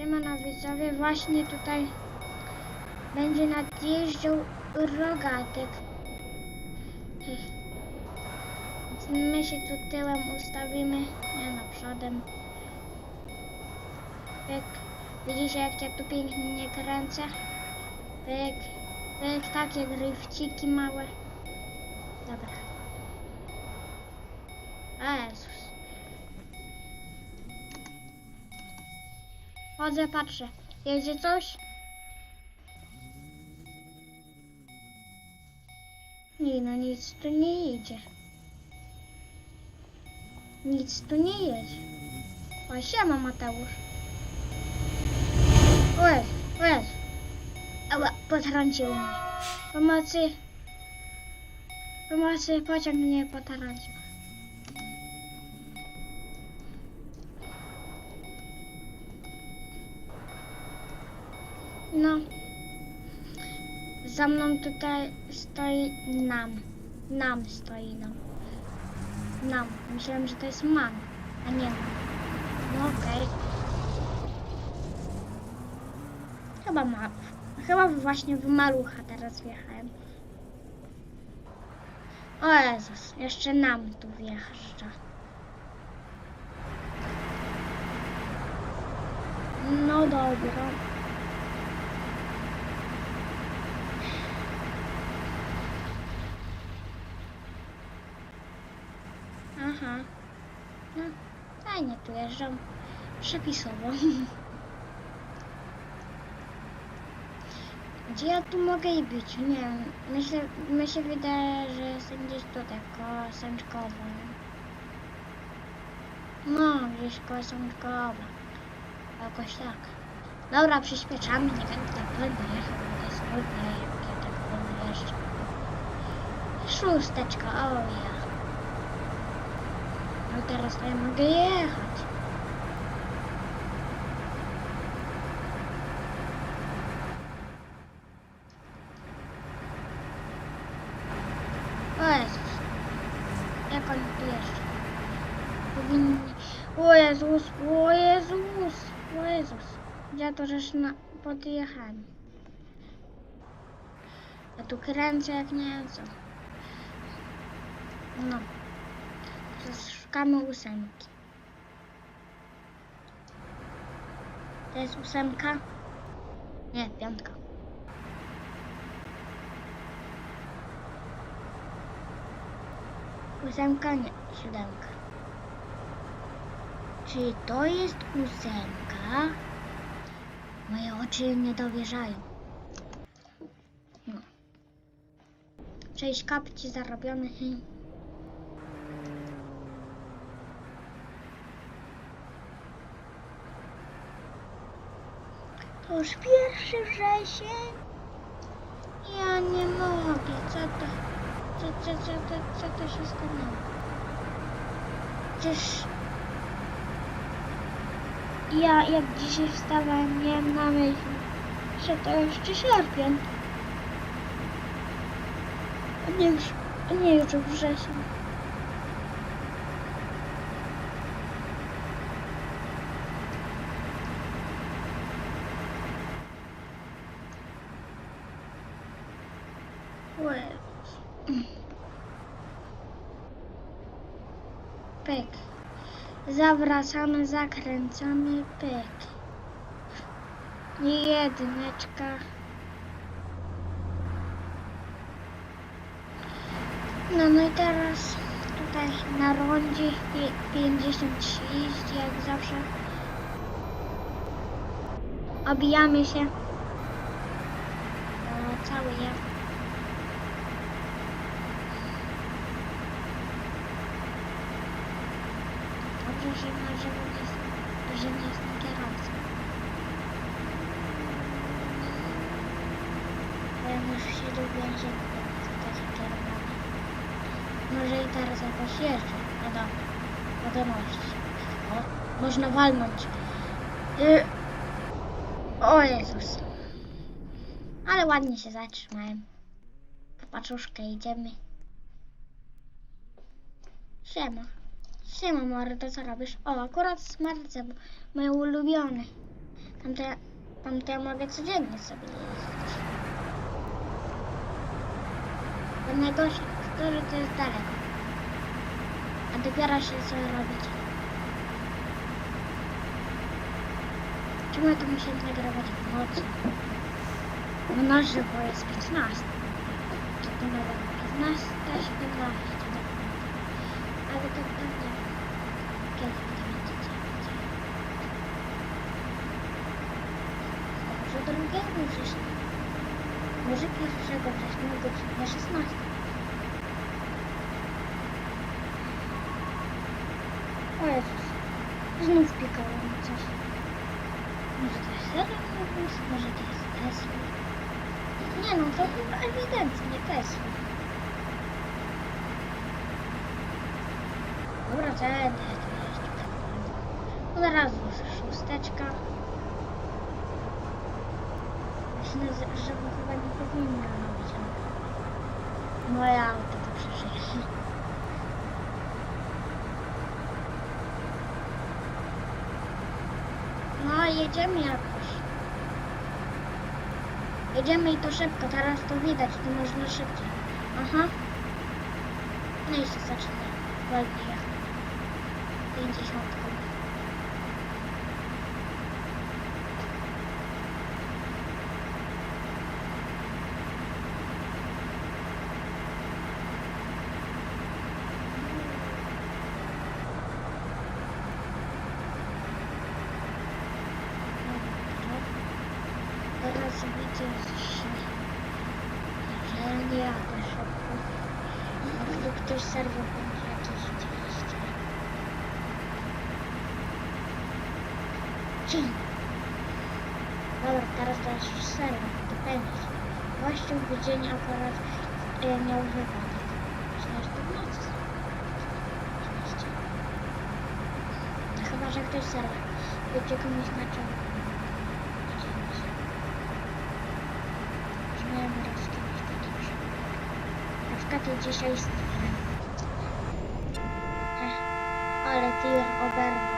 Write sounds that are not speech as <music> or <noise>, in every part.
Siemano widzowie, właśnie tutaj będzie nadjeżdżał rogatek. Więc my się tu tyłem ustawimy, nie no przodem. Pyk. Widzicie jak ja tu pięknie kręcę? Pyk. Pyk, takie drifciki małe. Dobra. A Jezus. Chodzę, patrzę. Jedzie coś? Nie no, nic tu nie jedzie. Nic tu nie jedzie. O, siema Mateusz. O Jezu. Ała, potrącił mnie. Pomocy. Pomocy, pociąg mnie potrącił. No. Za mną tutaj stoi nam. Nam stoi nam. Nam. Myślałem, że to jest man, a nie nam. No okej. Chyba ma. Chyba właśnie w malucha teraz wjechałem. O Jezus, jeszcze nam tu wjeżdża. No dobra. No, fajnie tu jeżdżą. Przepisowo. <laughs> Gdzie ja tu mogę i być? Nie wiem. Myślę, mi się wydaje, że jestem gdzieś tutaj, koło Sęczkowa. No, gdzieś koło Sęczkowa. Jakoś tak. Dobra, przyspieszamy, nie będę tak wolno jechał, bo jest trudne, jak ja tak wolno jeżdżę. Szósteczka, o ja. No teraz to ja mogę jechać. O Jezus. Jak oni tu jeszcze? Powinni... O Jezus, o Jezus, o Jezus. Ja to żeś na... podjechałem. Ja tu kręcę jak szukamy ósemki. To jest ósemka? Nie, piątka. Ósemka? Nie, siódemka. Czy to jest ósemka? Moje oczy nie dowierzają. No. Sześć kapci zarobionych. Już pierwszy wrzesień. Ja nie mogę. Co to? Co, co, co, co, co to się stanęło? Przecież ja jak dzisiaj wstawałem, miałem na myśli, że to jeszcze sierpień. A nie już, a nie już wrzesień. Well. Pyk. Zawracamy, zakręcamy, pyk. Jedyneczka. No, no i teraz tutaj na rondzie pie- 56, jak zawsze. Obijamy się. O, cały ja. Dobrze, że, że, nie że nie jestem kierowcą. Ja już się więzienia za takie kierowanie. Może i teraz jakoś jeżdżę. No dobra. Wiadomości. Można walnąć. Y o Jezus. Ale ładnie się zatrzymałem. Po idziemy. Siema. Siema mordo, co robisz? O, akurat smarce, bo moje ulubione. Tam to, ja- tam to ja mogę codziennie sobie jeździć. Bo najgorsze jest to, że to jest daleko. A dopiero się co robić. Czemu ja to muszę nagrywać w nocy? No na żywo jest 15. To to nawet 15, 17 dokładnie. Ale to pewnie kiedy wy to będziecie widzieli. Może drugiego września. Może 1 września o godzinie 16. O Jezus. Znów pikało mi coś. Może to jest Serenius, może to jest Tesla. Nie no, to chyba ewidentnie Dobra, ten. Od razu szósteczka. Myślę, że chyba nie powinno robić, moje auto to przeżyje. No, jedziemy jakoś. Jedziemy i to szybko, teraz to widać, to można szybciej. Aha. No i się zaczyna wolniej jechać. 50. Teraz widzę, że, że nie jadę szybko. A tu ktoś serwer będzie jakiś oczywiście. Dzień. Dobra, teraz jest już to pędzić. Właśnie w dzień akurat e, miał wypadek. Że to w nocy. Oczywiście. Chyba, że ktoś serwer będzie komuś na. Że miałem raz kiedyś taki przypadek. Na przykład dzisiaj. Ech, ale tir oberwał.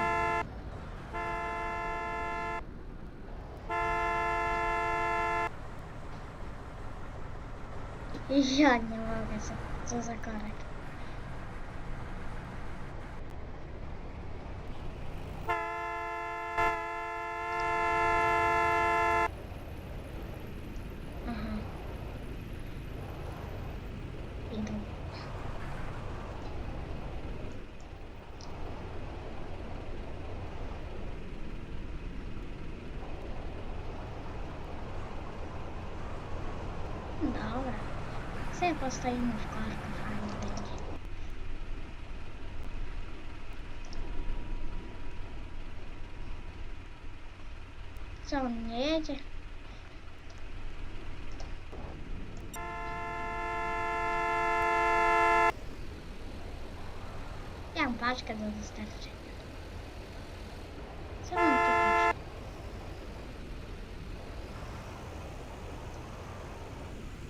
Ja nie mogę, co, co za korek. Aha. Idą. Dobra. Sobie postawimy w korku, fajnie będzie. Co, on nie jedzie? Ja mam paczkę do dostarczenia. Co mam tu paczkę?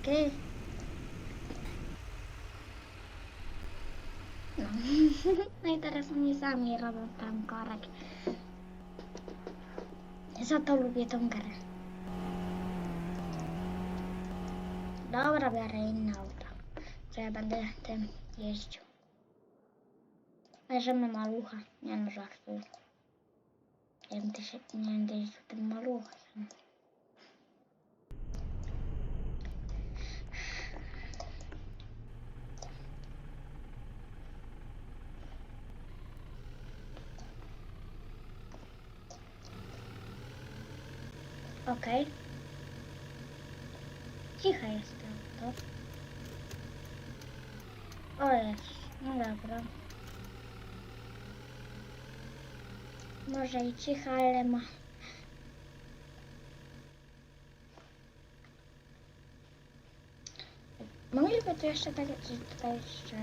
Okej. No. no i teraz oni sami robią tam korek. Za to lubię tą grę. Dobra, biorę inne auto. Co ja będę tym jeździł. Bierzemy malucha. Nie no, żartuję. Ja będę się, nie będę jeździł tym maluchem. Okej. Cicha jest to. O jest. No dobra. Może i cicha, ale ma. Mogliby tu jeszcze tak tutaj jeszcze.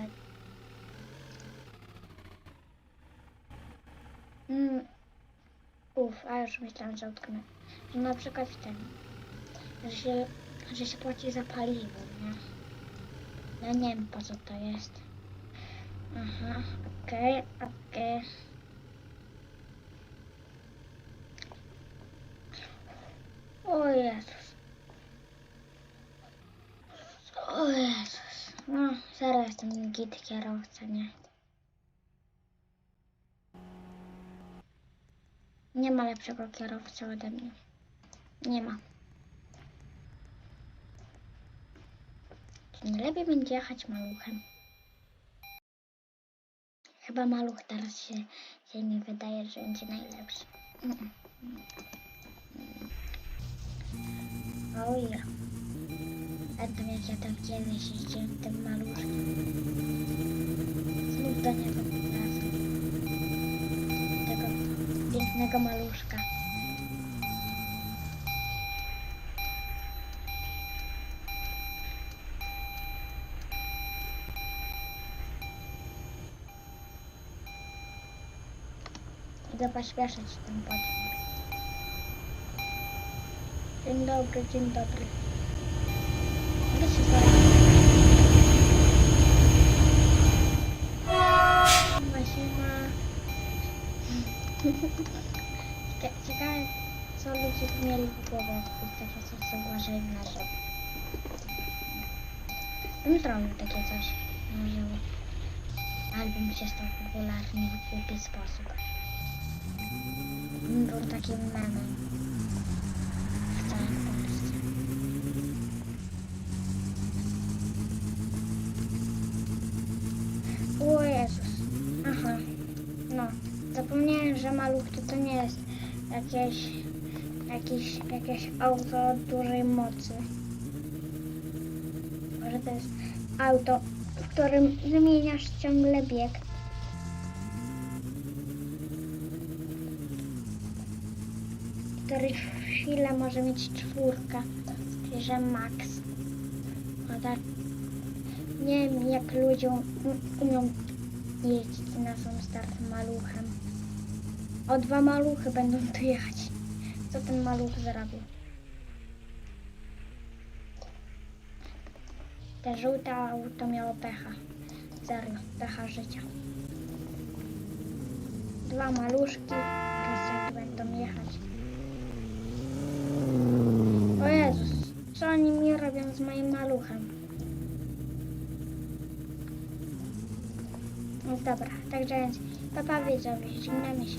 Mm. A już myślałam, że utknę. Że na przykład ten. Że się, że się płaci za paliwo, nie? Ja nie wiem po co to jest. Aha, okej, okej. O Jezus. O Jezus. No, zaraz ten git kierowca, nie? Nie ma lepszego kierowcy ode mnie. Nie ma. Czy nie lepiej będzie jechać maluchem? Chyba maluch teraz się, się mi wydaje, że będzie najlepszy. Mm. O ja. Pamiętam jak ja tam kiedyś jeździłem tym maluszkiem. Znów do niego wracam. Pięknego maluszka. Idę pośpieszyć ten pociąg. Dzień dobry, dzień dobry. Się. Zauważyli na żywo. Bym zrobił takie coś na żywo. Albo się stał popularny w głupi sposób. Bym był takim memem w Polsce. O Jezus. Aha. No. Zapomniałem, że maluch to, to nie jest jakieś, jakieś, jakieś auto dużej mocy. Że to jest auto, w którym wymieniasz ciągle bieg. który w chwilę może mieć czwórkę, czyli że max. No tak. Nie wiem jak ludzie um- umią jeździć na są starym maluchem. O dwa maluchy będą tu jechać. Co ten maluch zrobił? Te żółte auto miało pecha. Serio, pecha życia. Dwa maluszki, teraz będą jechać. O Jezus, co oni mi robią z moim maluchem? No dobra, także więc papa widzowie, żegnamy się.